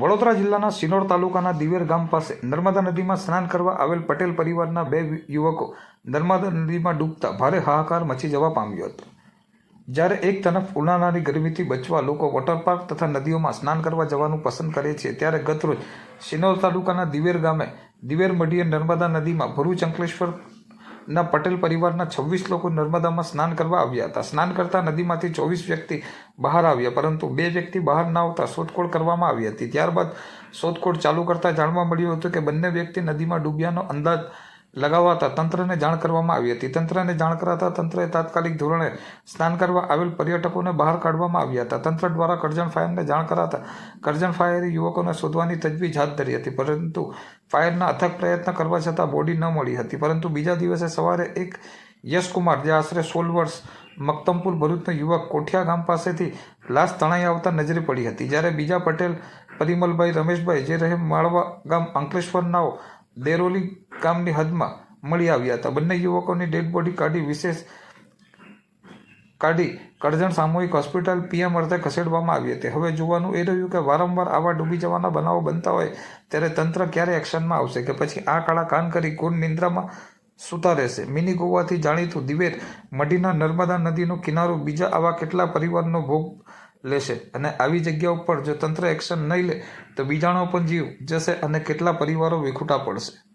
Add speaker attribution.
Speaker 1: વડોદરા જિલ્લાના સિનોર તાલુકાના દિવેર ગામ પાસે નર્મદા નદીમાં સ્નાન કરવા આવેલ પટેલ પરિવારના બે યુવકો નર્મદા નદીમાં ડૂબતા ભારે હાહાકાર મચી જવા પામ્યો હતો. જ્યારે એક તરફ ઉનાળાની ગરમીથી બચવા લોકો વોટર પાર્ક તથા નદીઓમાં સ્નાન કરવા જવાનું પસંદ કરે છે, ત્યારે ગતરોજ સિનોર તાલુકાના દિવેર ગામે દિવેર મઢીએ નર્મદા નદીમાં ભરૂચ અંકલેશ્વર ના પટેલ પરિવારના છવ્વીસ લોકો નર્મદામાં સ્નાન કરવા આવ્યા હતા. સ્નાન કરતા નદીમાંથી ચોવીસ વ્યક્તિ બહાર આવ્યા, પરંતુ બે વ્યક્તિ બહાર ના આવતા શોધખોળ કરવામાં આવી હતી. ત્યારબાદ શોધખોળ ચાલુ કરતા જાણવા મળ્યું હતું કે બંને વ્યક્તિ નદીમાં ડૂબ્યાનો અંદાજ લગાવાતા તંત્રને જાણ કરવામાં આવી હતી. તંત્રને જાણ કરાતા તંત્રએ તાત્કાલિક ધોરણે સ્નાન કરવા આવેલ પર્યટકોને બહાર કાઢવામાં આવ્યા હતા. તંત્ર દ્વારા કરજણ ફાયરને જાણ કરાતા કરજણ ફાયરે યુવકોને શોધવાની તજવીજ હાથ ધરી હતી. પરંતુ ફાયરના અથક પ્રયત્ન કરવા છતાં બોડી ન મળી હતી. પરંતુ બીજા દિવસે સવારે એક યશકુમાર, જે આશરે સોળ વર્ષ, મક્તમપુર ભરૂચનો યુવક કોઠિયા ગામ પાસેથી લાશ તણાઈ આવતા નજરે પડી હતી. જ્યારે બીજા પટેલ, પરિમલભાઈ, રમેશભાઈ, જે રહે માળવા ગામ અંકલેશ્વરનાઓ દેરોલી ગામની હદમાં મળી આવ્યા હતા. બંને યુવકોની ડેડ બોડી કાઢી વિશેષ કાઢી કરજણ સામૂહિક હોસ્પિટલ પીએમ અર્થે ખસેડવામાં આવી હતી. હવે જોવાનું એ રહ્યું કે વારંવાર આવા ડૂબી જવાના બનાવો બનતા હોય ત્યારે તંત્ર ક્યારે એક્શનમાં આવશે કે પછી આ કાળા કાન કરી કુન નિંદ્રામાં સૂતા રહેશે? મિની ગોવાથી જાણીતું દિવેર મઢીના નર્મદા નદીનો કિનારો બીજા આવા કેટલા પરિવારનો ભોગ લેશે? અને આવી જગ્યા ઉપર જો તંત્ર એક્શન નહીં લે તો બીજાણો પણ જીવ જશે અને કેટલા પરિવારો વિખૂટા પડશે?